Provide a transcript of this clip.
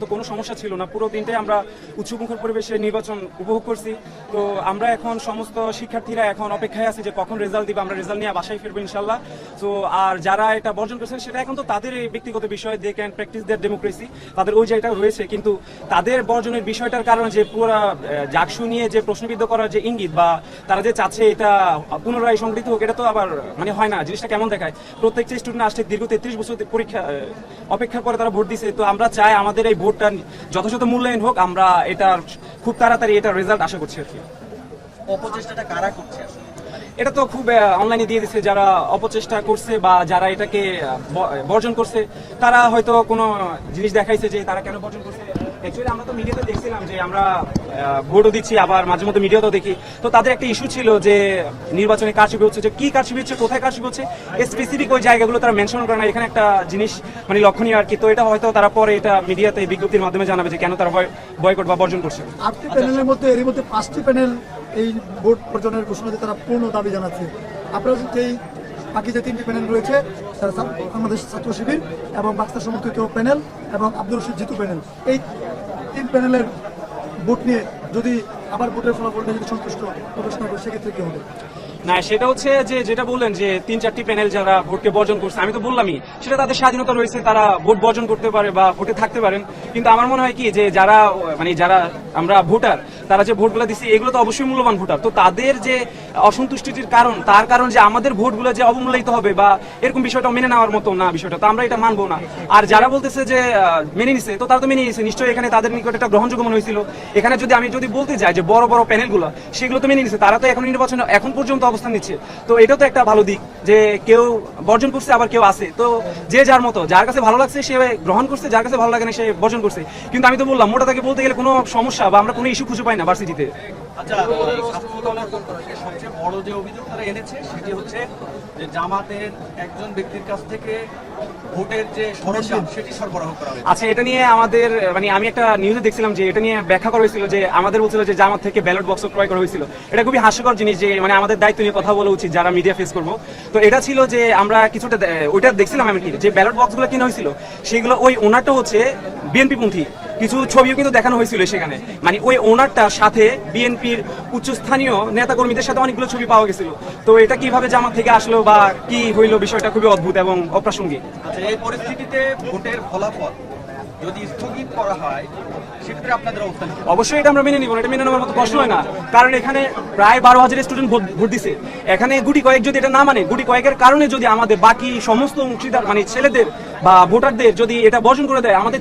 তো কোনো সমস্যা ছিল না। পুরো দিনটাই আমরা উৎসবমুখর পরিবেশে নির্বাচন উপভোগ করছি। তো আমরা এখন সমস্ত শিক্ষার্থীরা এখন অপেক্ষায় আছি যে কখন রেজাল্ট দিবে, আমরা রেজাল্ট নিয়ে বাসায় ফিরবো ইনশাল্লাহ তো আর যারা এটা বর্জন করেছেন, সেটা এখন তো তাদের ব্যক্তিগত বিষয় they can practice their democracy তাদের ওই জায়গাটা রয়েছে। কিন্তু তাদের বর্জনের বিষয়টার কারণে যে পুরো জাকসু নিয়ে যে প্রশ্নবিদ্ধ করার যে ইঙ্গিত বা তারা যে চাচ্ছে এটা পুনরায় সংগৃহীত হোক, এটা তো আবার মানে হয় না। জিনিসটা কেমন দেখায়? প্রত্যেকটা স্টুডেন্ট আসছে দীর্ঘ তেত্রিশ বছর পরীক্ষা অপেক্ষা করে তারা ভোট দিছে। তো আমরা চাই আমাদের এই ভোটটা যথাযথ মূল্যায়ন হোক আমরা এটার খুব তাড়াতাড়ি এটার রেজাল্ট আশা করছি আর কি। অপচেষ্টাটা কারা করছে আসলে? এটা তো খুব অনলাইনে দিয়ে দিচ্ছে যারা অপচেষ্টা করছে বা যারা এটাকে বর্জন করছে তারা হয়তো কোনো জিনিস দেখাইছে যে তারা কেন বর্জন করছে। অ্যাকচুয়ালি আমরা তো মিডিয়াতে দেখছিলাম যে আমরা ভোটও দিচ্ছি, আবার মাঝে মধ্যে মিডিয়াতেও দেখি। তো তাদের একটা ইস্যু ছিল যে নির্বাচনে কারচুপি হচ্ছে, যে কি কারচুপি হচ্ছে, কোথায় কারচুপি হচ্ছে স্পেসিফিক ওই জায়গাগুলো তারা মেনশন করে না। এখানে একটা জিনিস মানে লক্ষণীয় আর কি। তো এটা হয়তো তারা পরে এটা মিডিয়াতে বিজ্ঞপ্তির মাধ্যমে জানাবে যে কেন তারা বয়কট বা বর্জন করছে। আটটি প্যানেলের মধ্যে এর মধ্যে পাঁচটি প্যানেল এই ভোট বর্জনের ঘোষণাতে তারা পূর্ণ দাবি জানাচ্ছে। আপনারা যেই বাকি যে তিনটি প্যানেল রয়েছে বাংলাদেশ ছাত্র শিবির এবং বাক্সা সমর্থিত প্যানেল এবং আব্দুল রশিদ জিতু প্যানেল। এই তিন প্যানেলের ভোট নিয়ে যদি আবার ভোটের ফলাফলটা যদি সন্তুষ্ট প্রকাশ না করে সেক্ষেত্রে কী হবে? না, সেটা হচ্ছে যে যেটা বললেন যে তিন, চারটি প্যানেল যারা ভোটকে বর্জন করছে, আমি তো বললামই, সেটা তাদের স্বাধীনতা রয়েছে, তারা ভোট বর্জন করতে পারে বা ভোটে থাকতে পারেন। কিন্তু আমার মনে হয় কি, যে যারা মানে যারা আমরা ভোটার, তারা যে ভোটগুলো দিচ্ছে এগুলো তো অবশ্যই মূল্যবান ভোটার। তো তাদের যে অসন্তুষ্টির কারণ, তার কারণ যে আমাদের ভোটগুলো যে অবমূল্যায়িত হবে বা এরকম বিষয়টা মেনে নেওয়ার মতো না বিষয়টা, তো আমরা এটা মানবো না। আর যারা বলতেছে যে মেনে নিছে, তো তারা তো মেনে নিছে, নিশ্চয়ই এখানে তাদের নিকট একটা গ্রহণযোগ্য মনে হয়েছিল। এখানে যদি আমি যদি বলতে যাই যে বড় বড় প্যানেলগুলো সেগুলো তো মেনে নিছে, তারা তো এখন নির্বাচনে, এখন পর্যন্ত অবস্থান নিচ্ছে। তো এটা তো একটা ভালো দিক যে কেউ বর্জন করছে, আবার কেউ আছে। তো যে যার মতো, যার কাছে ভালো লাগছে, সে গ্রহণ করছে, যার কাছে ভালো লাগে না সে বর্জন করছে। কিন্তু আমি তো বললাম, মোটা তাকে বলতে গেলে কোনো সমস্যা বা আমরা কোনো ইস্যু খুঁজে পাই না ভার্সিটিতে আচ্ছা ছাত্র দলের সবচেয়ে বড় যে অভিযোগ তারা এনেছে সেটি হচ্ছে যে জামাতের একজন ব্যক্তির কাছ থেকে ভোটের যে সরঞ্জাম সেটি সরবরাহ করা হয়েছে। আচ্ছা এটা নিয়ে আমাদের মানে আমি একটা নিউজে দেখছিলাম যে এটা নিয়ে ব্যাখ্যা করা হয়েছিল যে আমাদের বলছিল যে জামাত থেকে ব্যালট বক্স ক্রয় করা হয়েছিল। এটা খুবই হাস্যকর জিনিস যে মানে আমাদের দায়িত্ব নিয়ে কথা বলা উচিত যারা মিডিয়া ফেস করব। তো এটা ছিল যে আমরা কিছুটা ওইটা দেখছিলাম আমি কি যে ব্যালট বক্সগুলো কিনা হয়েছিল সেগুলো ওই ওনারটা হচ্ছে বিএনপি পন্থী। কিছু ছবিও কিন্তু দেখানো হয়েছিল সেখানে। মানে ওই ওনারটার সাথে বিএনপির উচ্চস্থানীয় নেতা কর্মীদের সাথে অনেকগুলো ছবি পাওয়া গেছিল। তো এটা কীভাবে জামাত থেকে আসলো বা কি হইল বিষয়টা খুবই অদ্ভুত এবং অপ্রাসঙ্গিক। আচ্ছা এই পরিস্থিতিতে ভোটের ফলাফল যদি স্থগিত করা হয় সেক্ষেত্রে আপনাদের অবস্থান কি? অবশ্যই এটা আমরা মেনে নিব না এটা মেনে নেওয়ার মতো না। কারণ এখানে প্রায় বারো হাজার স্টুডেন্ট ভোট দিছে। এখানে গুটি কয়েক যদি এটা না মানে গুটি কয়েকের কারণে যদি আমাদের বাকি সমস্ত অংশীদার মানে ছেলেদের বা ভোটারদের যদি এটা বর্জন করে দেয় আমাদের